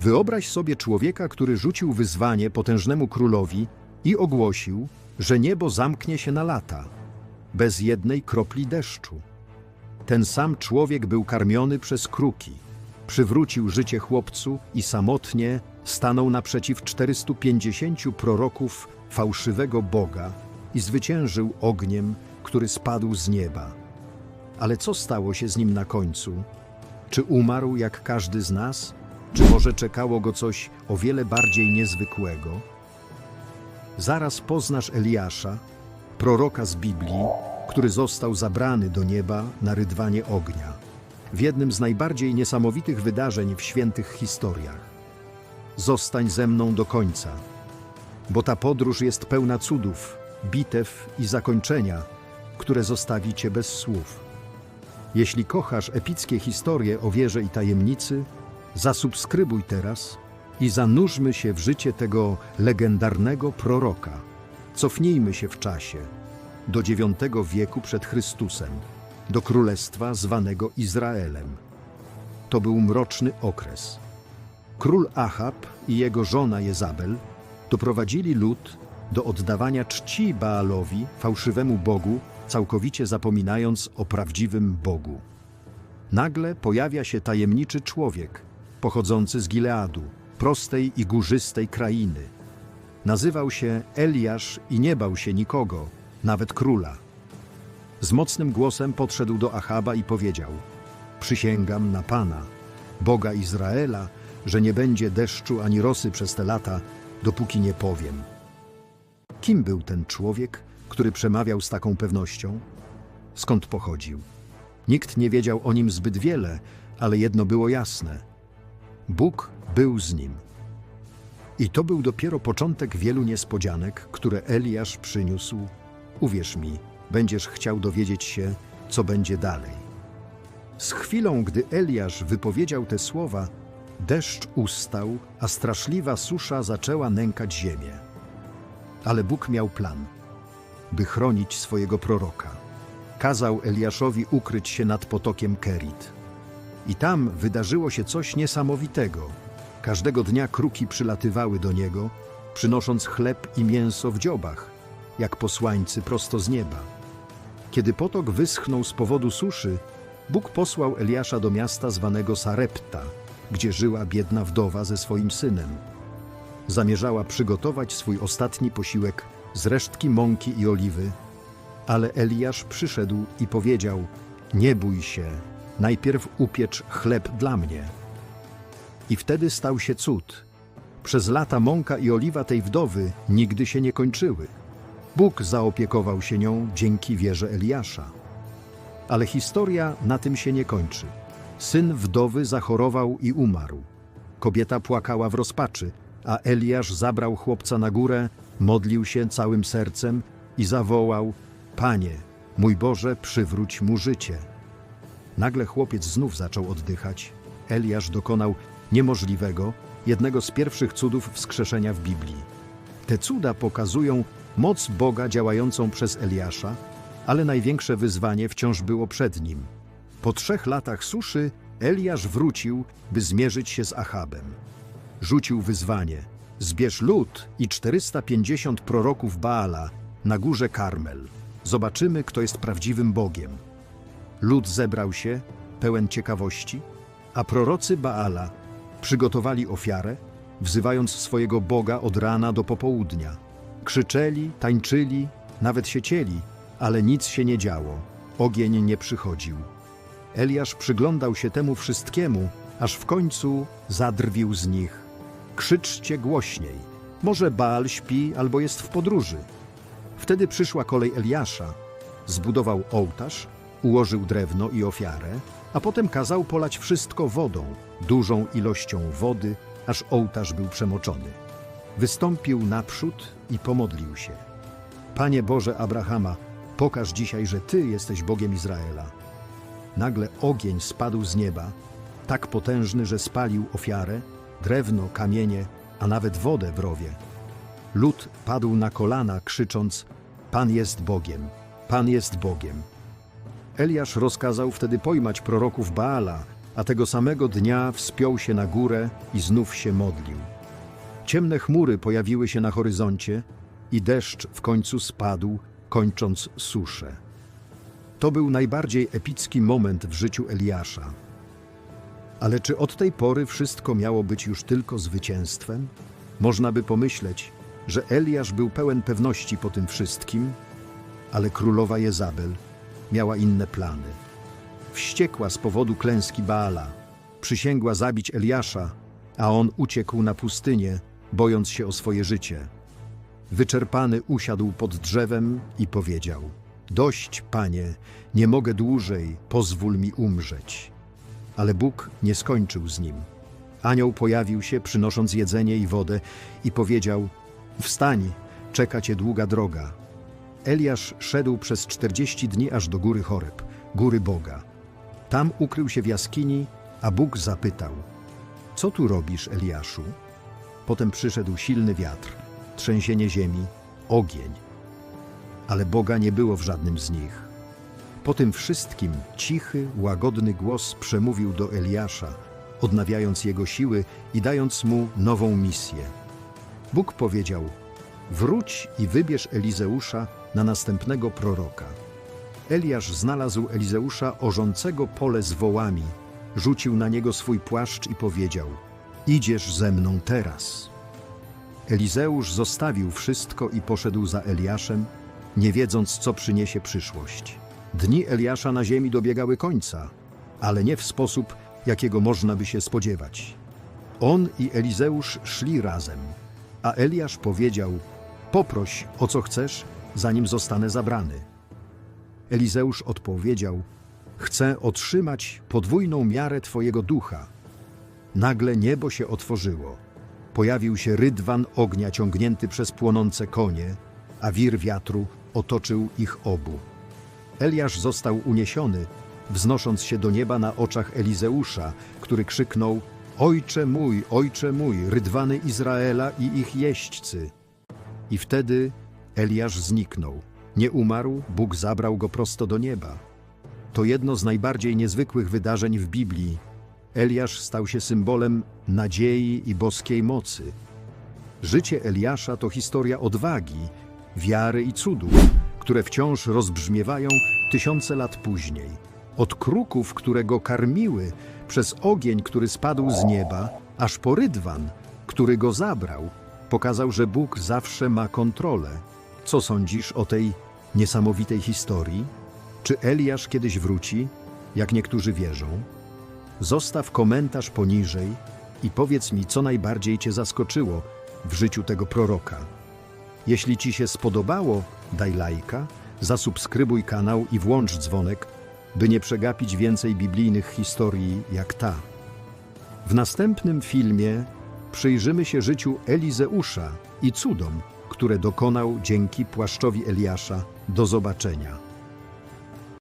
Wyobraź sobie człowieka, który rzucił wyzwanie potężnemu królowi i ogłosił, że niebo zamknie się na lata, bez jednej kropli deszczu. Ten sam człowiek był karmiony przez kruki, przywrócił życie chłopcu i samotnie stanął naprzeciw 450 proroków fałszywego Boga i zwyciężył ogniem, który spadł z nieba. Ale co stało się z nim na końcu? Czy umarł jak każdy z nas? Czy może czekało go coś o wiele bardziej niezwykłego? Zaraz poznasz Eliasza, proroka z Biblii, który został zabrany do nieba na rydwanie ognia, w jednym z najbardziej niesamowitych wydarzeń w świętych historiach. Zostań ze mną do końca, bo ta podróż jest pełna cudów, bitew i zakończenia, które zostawi cię bez słów. Jeśli kochasz epickie historie o wierze i tajemnicy, zasubskrybuj teraz i zanurzmy się w życie tego legendarnego proroka. Cofnijmy się w czasie do IX wieku przed Chrystusem, do królestwa zwanego Izraelem. To był mroczny okres. Król Achab i jego żona Jezabel doprowadzili lud do oddawania czci Baalowi, fałszywemu Bogu, całkowicie zapominając o prawdziwym Bogu. Nagle pojawia się tajemniczy człowiek, pochodzący z Gileadu, prostej i górzystej krainy. Nazywał się Eliasz i nie bał się nikogo, nawet króla. Z mocnym głosem podszedł do Achaba i powiedział: Przysięgam na Pana, Boga Izraela, że nie będzie deszczu ani rosy przez te lata, dopóki nie powiem. Kim był ten człowiek, który przemawiał z taką pewnością? Skąd pochodził? Nikt nie wiedział o nim zbyt wiele, ale jedno było jasne: Bóg był z nim. I to był dopiero początek wielu niespodzianek, które Eliasz przyniósł. Uwierz mi, będziesz chciał dowiedzieć się, co będzie dalej. Z chwilą, gdy Eliasz wypowiedział te słowa, deszcz ustał, a straszliwa susza zaczęła nękać ziemię. Ale Bóg miał plan, by chronić swojego proroka. Kazał Eliaszowi ukryć się nad potokiem Kerit. I tam wydarzyło się coś niesamowitego. Każdego dnia kruki przylatywały do niego, przynosząc chleb i mięso w dziobach, jak posłańcy prosto z nieba. Kiedy potok wyschnął z powodu suszy, Bóg posłał Eliasza do miasta zwanego Sarepta, gdzie żyła biedna wdowa ze swoim synem. Zamierzała przygotować swój ostatni posiłek z resztki mąki i oliwy, ale Eliasz przyszedł i powiedział: Nie bój się, najpierw upiecz chleb dla mnie. I wtedy stał się cud. Przez lata mąka i oliwa tej wdowy nigdy się nie kończyły. Bóg zaopiekował się nią dzięki wierze Eliasza. Ale historia na tym się nie kończy. Syn wdowy zachorował i umarł. Kobieta płakała w rozpaczy, a Eliasz zabrał chłopca na górę, modlił się całym sercem i zawołał: Panie, mój Boże, przywróć mu życie. Nagle chłopiec znów zaczął oddychać. Eliasz dokonał niemożliwego, jednego z pierwszych cudów wskrzeszenia w Biblii. Te cuda pokazują moc Boga działającą przez Eliasza, ale największe wyzwanie wciąż było przed nim. Po trzech latach suszy Eliasz wrócił, by zmierzyć się z Achabem. Rzucił wyzwanie: zbierz lud i 450 proroków Baala na górze Karmel. Zobaczymy, kto jest prawdziwym Bogiem. Lud zebrał się, pełen ciekawości, a prorocy Baala przygotowali ofiarę, wzywając swojego Boga od rana do popołudnia. Krzyczeli, tańczyli, nawet się cieli, ale nic się nie działo. Ogień nie przychodził. Eliasz przyglądał się temu wszystkiemu, aż w końcu zadrwił z nich. Krzyczcie głośniej. Może Baal śpi albo jest w podróży. Wtedy przyszła kolej Eliasza. Zbudował ołtarz, ułożył drewno i ofiarę, a potem kazał polać wszystko wodą, dużą ilością wody, aż ołtarz był przemoczony. Wystąpił naprzód i pomodlił się. Panie Boże Abrahama, pokaż dzisiaj, że Ty jesteś Bogiem Izraela. Nagle ogień spadł z nieba, tak potężny, że spalił ofiarę, drewno, kamienie, a nawet wodę w rowie. Lud padł na kolana, krzycząc: Pan jest Bogiem, Pan jest Bogiem. Eliasz rozkazał wtedy pojmać proroków Baala, a tego samego dnia wspiął się na górę i znów się modlił. Ciemne chmury pojawiły się na horyzoncie i deszcz w końcu spadł, kończąc suszę. To był najbardziej epicki moment w życiu Eliasza. Ale czy od tej pory wszystko miało być już tylko zwycięstwem? Można by pomyśleć, że Eliasz był pełen pewności po tym wszystkim, ale królowa Jezabel miała inne plany. Wściekła z powodu klęski Baala, przysięgła zabić Eliasza, a on uciekł na pustynię, bojąc się o swoje życie. Wyczerpany usiadł pod drzewem i powiedział: Dość, panie, nie mogę dłużej, pozwól mi umrzeć. Ale Bóg nie skończył z nim. Anioł pojawił się, przynosząc jedzenie i wodę, i powiedział: Wstań, czeka cię długa droga. Eliasz szedł przez czterdzieści dni aż do góry Choreb, góry Boga. Tam ukrył się w jaskini, a Bóg zapytał: Co tu robisz, Eliaszu? Potem przyszedł silny wiatr, trzęsienie ziemi, ogień. Ale Boga nie było w żadnym z nich. Po tym wszystkim cichy, łagodny głos przemówił do Eliasza, odnawiając jego siły i dając mu nową misję. Bóg powiedział: Wróć i wybierz Elizeusza na następnego proroka. Eliasz znalazł Elizeusza orzącego pole z wołami, rzucił na niego swój płaszcz i powiedział: Idziesz ze mną teraz. Elizeusz zostawił wszystko i poszedł za Eliaszem, nie wiedząc, co przyniesie przyszłość. Dni Eliasza na ziemi dobiegały końca, ale nie w sposób, jakiego można by się spodziewać. On i Elizeusz szli razem, a Eliasz powiedział: Poproś o co chcesz, zanim zostanę zabrany. Elizeusz odpowiedział: Chcę otrzymać podwójną miarę Twojego ducha. Nagle niebo się otworzyło. Pojawił się rydwan ognia ciągnięty przez płonące konie, a wir wiatru otoczył ich obu. Eliasz został uniesiony, wznosząc się do nieba na oczach Elizeusza, który krzyknął: Ojcze mój, ojcze mój, rydwany Izraela i ich jeźdźcy. I wtedy Eliasz zniknął. Nie umarł, Bóg zabrał go prosto do nieba. To jedno z najbardziej niezwykłych wydarzeń w Biblii. Eliasz stał się symbolem nadziei i boskiej mocy. Życie Eliasza to historia odwagi, wiary i cudów, które wciąż rozbrzmiewają tysiące lat później. Od kruków, które go karmiły, przez ogień, który spadł z nieba, aż po rydwan, który go zabrał, pokazał, że Bóg zawsze ma kontrolę. Co sądzisz o tej niesamowitej historii? Czy Eliasz kiedyś wróci, jak niektórzy wierzą? Zostaw komentarz poniżej i powiedz mi, co najbardziej Cię zaskoczyło w życiu tego proroka. Jeśli Ci się spodobało, daj lajka, zasubskrybuj kanał i włącz dzwonek, by nie przegapić więcej biblijnych historii jak ta. W następnym filmie przyjrzymy się życiu Elizeusza i cudom, które dokonał dzięki płaszczowi Eliasza. Do zobaczenia.